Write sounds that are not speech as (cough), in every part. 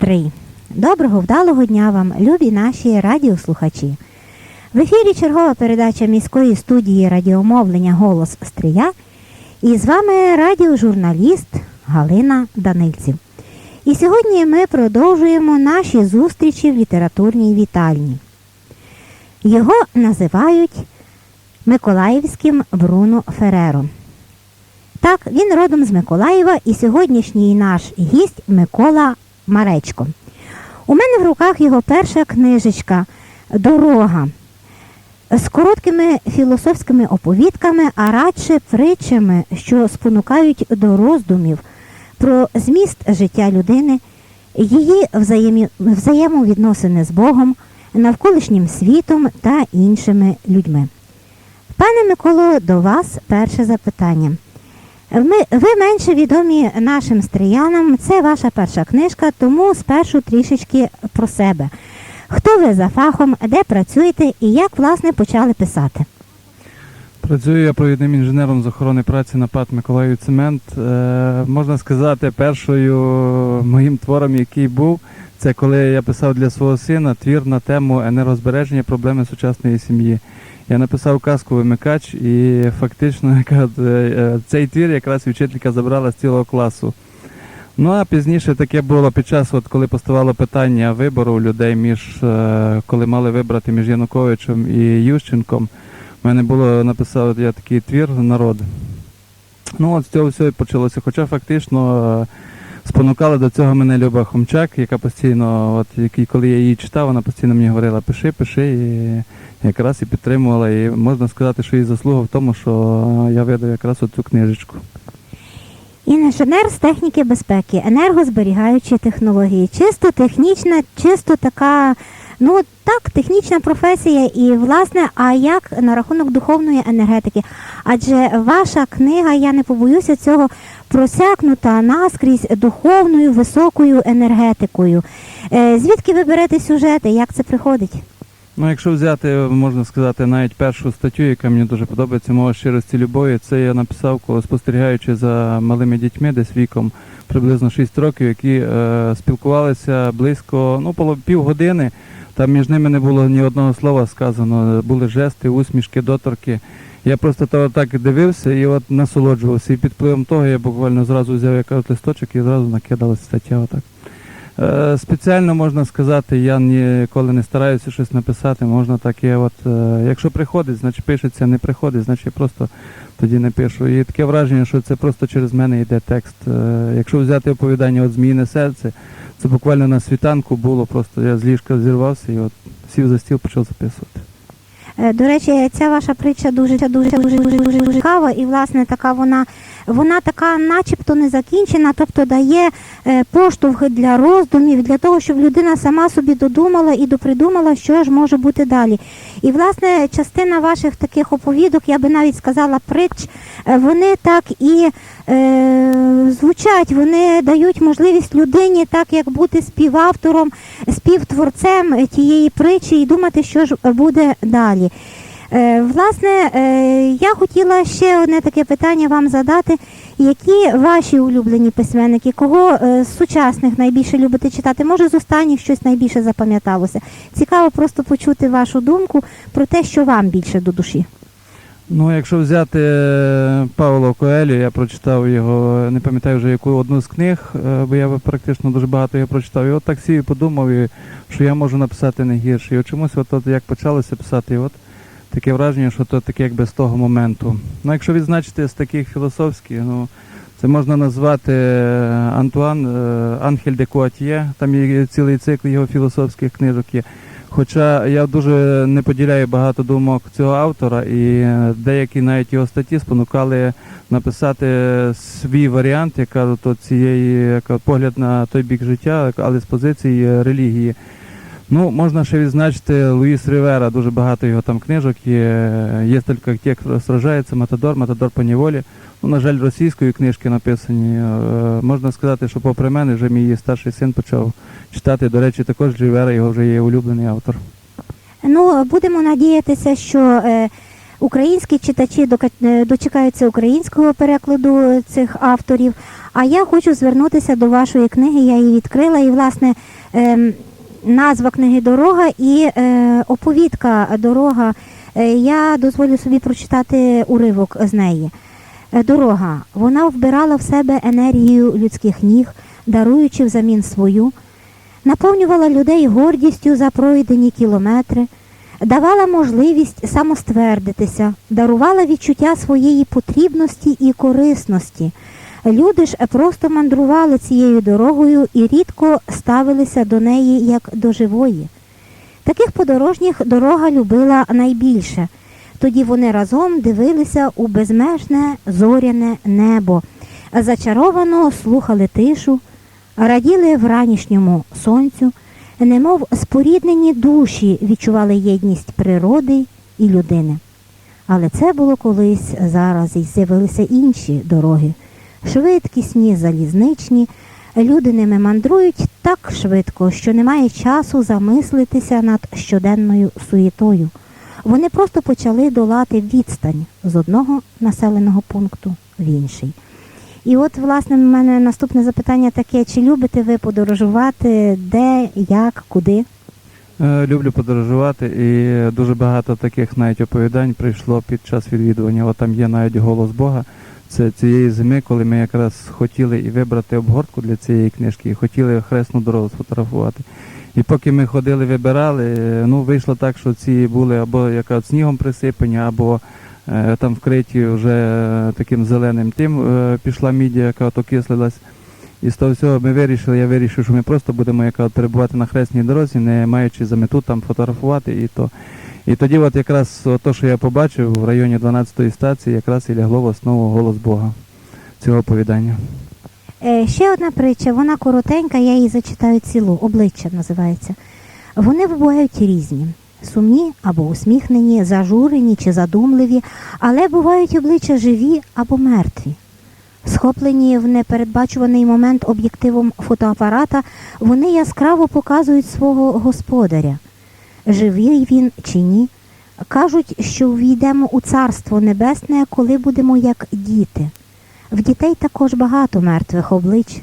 Стрий. Доброго вдалого дня вам, любі наші радіослухачі. В ефірі чергова передача міської студії радіомовлення Голос Стрия. І з вами радіожурналіст Галина Данильців. І сьогодні ми продовжуємо наші зустрічі в літературній вітальні. Його називають Миколаївським Бруно Фереро. Так, він родом з Миколаєва і сьогоднішній наш гість Микола Маречко. У мене в руках його перша книжечка Дорога з короткими філософськими оповідками, а радше притчами, що спонукають до роздумів про зміст життя людини, її взаємовідносини з Богом, навколишнім світом та іншими людьми. Пане Миколо, до вас перше запитання. Ми, ви менше відомі нашим стріянам, це ваша перша книжка, тому спершу трішечки про себе. Хто ви за фахом, де працюєте і як власне почали писати? Працюю я провідним інженером з охорони праці на ПАТ Миколаїв Цемент. Е, можна сказати, першою моїм твором, який був, це коли я писав для свого сина твір на тему енергозбереження проблеми сучасної сім'ї. Я написав казку вимикач, і фактично (laughs) е, е, цей твір якраз вчителька забрала з цілого класу. Ну а пізніше таке було під час, от коли поставало питання вибору у людей між е, коли мали вибрати між Януковичем і Ющенком. У мене було написав я такий твір народ. Ну от з цього все і почалося. Хоча фактично спонукала до цього мене Люба Хомчак, яка постійно, от коли я її читав, вона постійно мені говорила, пиши, пиши, і якраз і підтримувала. І можна сказати, що її заслуга в тому, що я видав якраз оцю книжечку. Інженер з техніки безпеки, енергозберігаючі технології. Чисто технічна, чисто така, ну так, технічна професія. І власне, а як на рахунок духовної енергетики? Адже ваша книга, я не побоюся цього, просякнута наскрізь духовною високою енергетикою. Е, звідки ви берете сюжети? Як це приходить? Ну, якщо взяти, можна сказати, навіть першу статтю, яка мені дуже подобається, мова щирості любові, це я написав, коли спостерігаючи за малими дітьми, десь віком приблизно 6 років, які е, спілкувалися близько ну, півгодини. Там між ними не було ні одного слова сказано, були жести, усмішки, доторки. Я просто то так дивився і от насолоджувався. І під впливом того я буквально зразу взяв якийсь листочок і зразу накидалася стаття. Отак. Е, Спеціально можна сказати, я ніколи не стараюся щось написати. Можна таке, от е, якщо приходить, значить пишеться, не приходить, значить я просто тоді не пишу. І таке враження, що це просто через мене йде текст. Е, Якщо взяти оповідання от Зміїне серце, це буквально на світанку було, просто я з ліжка зірвався і от сів за стіл, почав записувати. До речі, ця ваша притча дуже дуже дуже дуже дуже цікава, і власне така вона вона така, начебто, не закінчена, тобто дає е, поштовхи для роздумів, для того, щоб людина сама собі додумала і допридумала, що ж може бути далі. І власне частина ваших таких оповідок, я би навіть сказала, притч, е, вони так і е, звучать, вони дають можливість людині так як бути співавтором, співтворцем тієї притчі і думати, що ж буде далі. Е, Власне, е, я хотіла ще одне таке питання вам задати. Які ваші улюблені письменники? Кого е, з сучасних найбільше любите читати? Може, з останніх щось найбільше запам'яталося? Цікаво просто почути вашу думку про те, що вам більше до душі. Ну, якщо взяти Павло Коелю, я прочитав його, не пам'ятаю вже яку одну з книг, бо я практично дуже багато його прочитав. І от так сів і подумав, що я можу написати не гірше. І от чомусь, от, от як почалося писати, і от таке враження, що то таке якби з того моменту. Ну, якщо відзначити з таких філософських, ну це можна назвати е, Антуан е, Анхель де Куатьє, там є цілий цикл його філософських книжок є. Хоча я дуже не поділяю багато думок цього автора, і деякі навіть його статті спонукали написати свій варіант, яка то цієї яка погляд на той бік життя, але з позиції релігії. Ну, можна ще відзначити Луїс Рівера, дуже багато його там книжок є. Є тільки ті, хто сражається, Матадор, Матадор по неволі. Ну, на жаль, російською книжки написані. Е, можна сказати, що попри мене вже мій старший син почав читати. До речі, також Рівера, його вже є улюблений автор. Ну, будемо надіятися, що е, українські читачі е, дочекаються українського перекладу цих авторів. А я хочу звернутися до вашої книги. Я її відкрила, і власне ем, назва книги Дорога і е, оповідка Дорога. Е, я дозволю собі прочитати уривок з неї. Е, Дорога. Вона вбирала в себе енергію людських ніг, даруючи взамін свою наповнювала людей гордістю за пройдені кілометри, давала можливість самоствердитися, дарувала відчуття своєї потрібності і корисності. Люди ж просто мандрували цією дорогою і рідко ставилися до неї як до живої. Таких подорожніх дорога любила найбільше. Тоді вони разом дивилися у безмежне зоряне небо, зачаровано слухали тишу, раділи вранішньому сонцю, немов споріднені душі відчували єдність природи і людини. Але це було колись, зараз і з'явилися інші дороги, швидкісні, залізничні. Люди ними мандрують так швидко, що немає часу замислитися над щоденною суєтою. Вони просто почали долати відстань з одного населеного пункту в інший. І от, власне, в мене наступне запитання таке: чи любите ви подорожувати, де, як, куди? Е, Люблю подорожувати, і дуже багато таких навіть оповідань прийшло під час відвідування. От там є навіть голос Бога. Це цієї зими, коли ми якраз хотіли і вибрати обгортку для цієї книжки, і хотіли хресну дорогу сфотографувати. І поки ми ходили, вибирали, е, ну вийшло так, що ці були або яка снігом присипані, або е, там вкриті вже е, таким зеленим тим е, пішла мідія, яка от окислилась. І з того всього ми вирішили, я вирішив, що ми просто будемо перебувати на хресній дорозі, не маючи за мету там фотографувати і то. І тоді, от якраз то, що я побачив в районі 12-ї стації, якраз і лягло в основу голос Бога цього оповідання. Е, ще одна притча, вона коротенька, я її зачитаю цілу, обличчя називається. Вони бувають різні, сумні або усміхнені, зажурені чи задумливі, але бувають обличчя живі або мертві. Схоплені в непередбачуваний момент об'єктивом фотоапарата, вони яскраво показують свого господаря. Живий він чи ні. Кажуть, що війдемо у царство небесне, коли будемо як діти. В дітей також багато мертвих облич,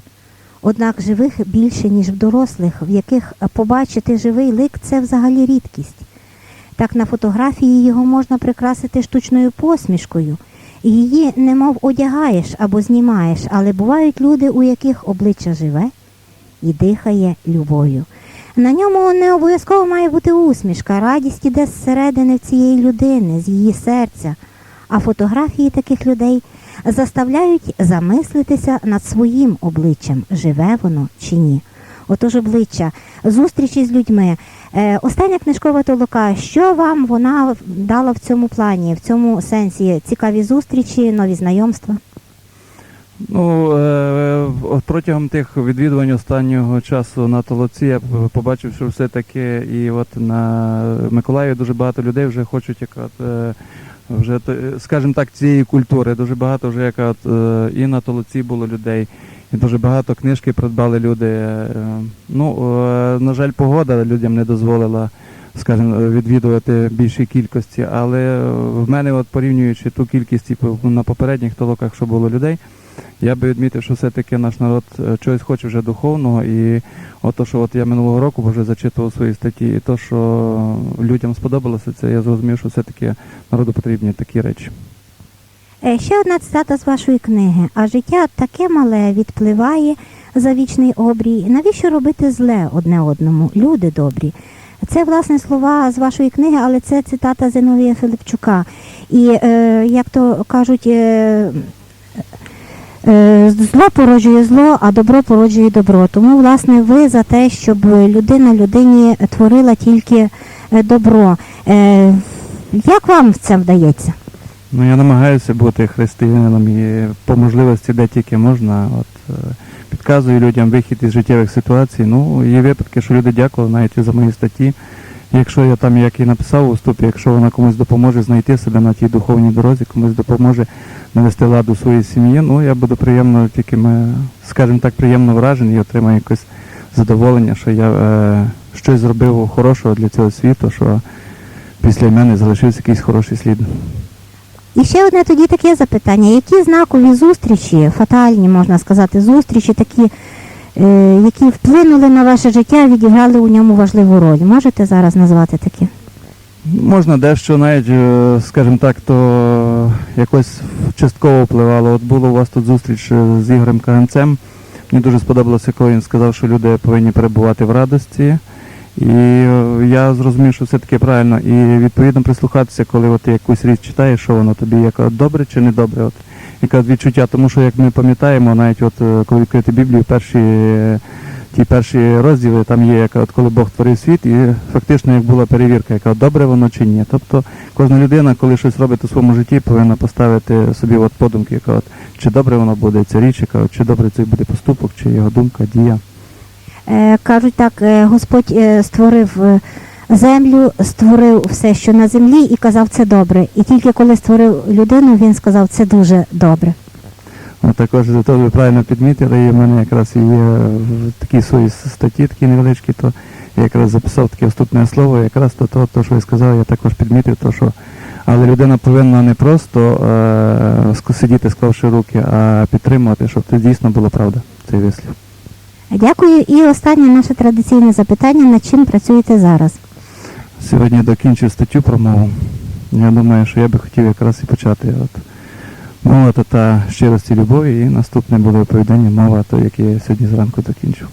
однак живих більше, ніж в дорослих, в яких побачити живий лик це взагалі рідкість. Так на фотографії його можна прикрасити штучною посмішкою. Її немов одягаєш або знімаєш, але бувають люди, у яких обличчя живе і дихає любов'ю. На ньому не обов'язково має бути усмішка, радість іде зсередини цієї людини, з її серця. А фотографії таких людей заставляють замислитися над своїм обличчям, живе воно чи ні. Отож обличчя, зустрічі з людьми. Е, остання книжкова толока, що вам вона дала в цьому плані, в цьому сенсі? Цікаві зустрічі, нові знайомства? Ну, е, протягом тих відвідувань останнього часу на Толоці я побачив, що все-таки і от на Миколаєві дуже багато людей вже хочуть як е, вже, скажімо так, цієї культури. Дуже багато вже от, е, і на Толоці було людей, і дуже багато книжки придбали люди. Ну, на жаль, погода людям не дозволила, скажімо, відвідувати більшій кількості, але в мене, от порівнюючи ту кількість типу, на попередніх толоках, що було людей, я би відмітив, що все-таки наш народ е, чогось хоче вже духовного, і от то, що от я минулого року вже зачитував свої статті, і то, що людям сподобалося це, я зрозумів, що все-таки народу потрібні такі речі. Е, Ще одна цитата з вашої книги. А життя таке мале відпливає за вічний обрій. Навіщо робити зле одне одному? Люди добрі. Це власне слова з вашої книги, але це цитата Зиновія Филипчука. І е, як то кажуть, е, зло породжує зло, а добро породжує добро. Тому, власне, ви за те, щоб людина людині творила тільки е, добро. Е, як вам це вдається? Ну, я намагаюся бути християнином і по можливості, де тільки можна. От, е, підказую людям вихід із життєвих ситуацій. Ну, є випадки, що люди дякували навіть і за мої статті. Якщо я там, як і написав у вступі, якщо вона комусь допоможе знайти себе на тій духовній дорозі, комусь допоможе навести ладу своїй сім'ї, ну я буду приємно, тільки ми, скажімо так, приємно вражений і отримаю якось задоволення, що я е, щось зробив хорошого для цього світу, що після мене залишився якийсь хороший слід. І ще одне тоді таке запитання. Які знакові зустрічі, фатальні, можна сказати, зустрічі, такі, які вплинули на ваше життя, відіграли у ньому важливу роль? Можете зараз назвати такі? Можна дещо навіть, е, скажімо так, то якось частково впливало. От було у вас тут зустріч е, з Ігорем Каганцем. Мені дуже сподобалося, коли він сказав, що люди повинні перебувати в радості. І е, я зрозумів, що все таки правильно. І відповідно прислухатися, коли от ти якусь річ читаєш, що воно тобі от добре чи не добре. От яке відчуття. Тому що як ми пам'ятаємо, навіть от е, коли відкрити Біблію, перші е, ті перші розділи, там є яка от коли Бог творив світ, і фактично як була перевірка, яка от добре воно чи ні. Тобто кожна людина, коли щось робить у своєму житті, повинна поставити собі от подумки, яка от чи добре воно буде ця річ, яка от, чи добре цей буде поступок, чи його думка, дія. Е, кажуть так, Господь створив землю, створив все, що на землі, і казав це добре. І тільки коли створив людину, він сказав це дуже добре. От також за то ви правильно підмітили, і в мене якраз є в такій свої статті, такі невеличкі, то я якраз записав таке вступне слово, якраз то, то, то що ви сказали, я також підмітив, то що але людина повинна не просто е, сидіти, склавши руки, а підтримувати, щоб це дійсно було правда, цей вислів. Дякую. І останнє наше традиційне запитання: над чим працюєте зараз? Сьогодні докінчив статтю про мову. Я думаю, що я би хотів якраз і почати. От. Мова то та щирості любові, і наступне буде оповідання мова, то яке я сьогодні зранку докінчив.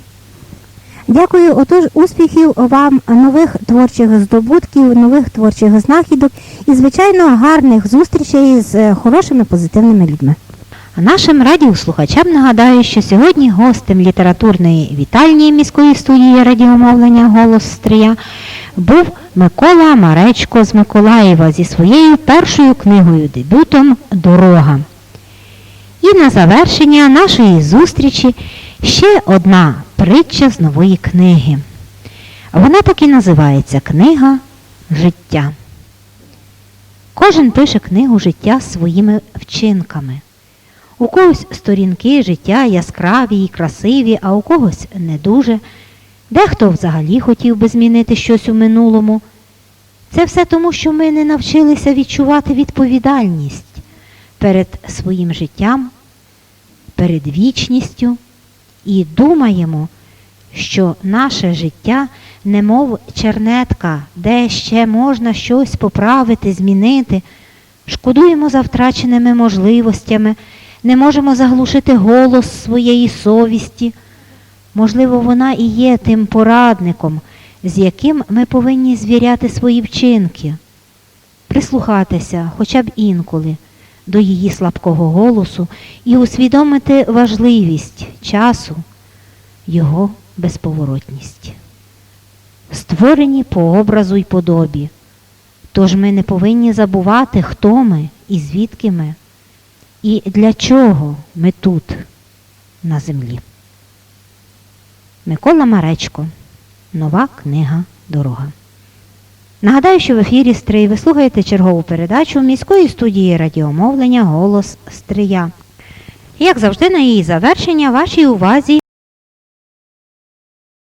Дякую. Отож, успіхів вам, нових творчих здобутків, нових творчих знахідок і, звичайно, гарних зустрічей з е, хорошими позитивними людьми. А нашим радіослухачам нагадаю, що сьогодні гостем літературної вітальні міської студії радіомовлення Голос Стрия був Микола Маречко з Миколаєва зі своєю першою книгою дебютом Дорога. І на завершення нашої зустрічі ще одна притча з нової книги. Вона так і називається Книга життя. Кожен пише книгу життя своїми вчинками. У когось сторінки життя яскраві і красиві, а у когось не дуже. Дехто взагалі хотів би змінити щось у минулому. Це все тому, що ми не навчилися відчувати відповідальність перед своїм життям, перед вічністю і думаємо, що наше життя немов чернетка, де ще можна щось поправити, змінити. Шкодуємо за втраченими можливостями, не можемо заглушити голос своєї совісті. Можливо, вона і є тим порадником, з яким ми повинні звіряти свої вчинки, прислухатися хоча б інколи до її слабкого голосу і усвідомити важливість часу, його безповоротність. Створені по образу й подобі. Тож ми не повинні забувати, хто ми і звідки ми, і для чого ми тут, на землі. Микола Маречко. Нова книга Дорога. Нагадаю, що в ефірі Стрий ви слухаєте чергову передачу міської студії радіомовлення Голос Стрия. Як завжди, на її завершення вашій увазі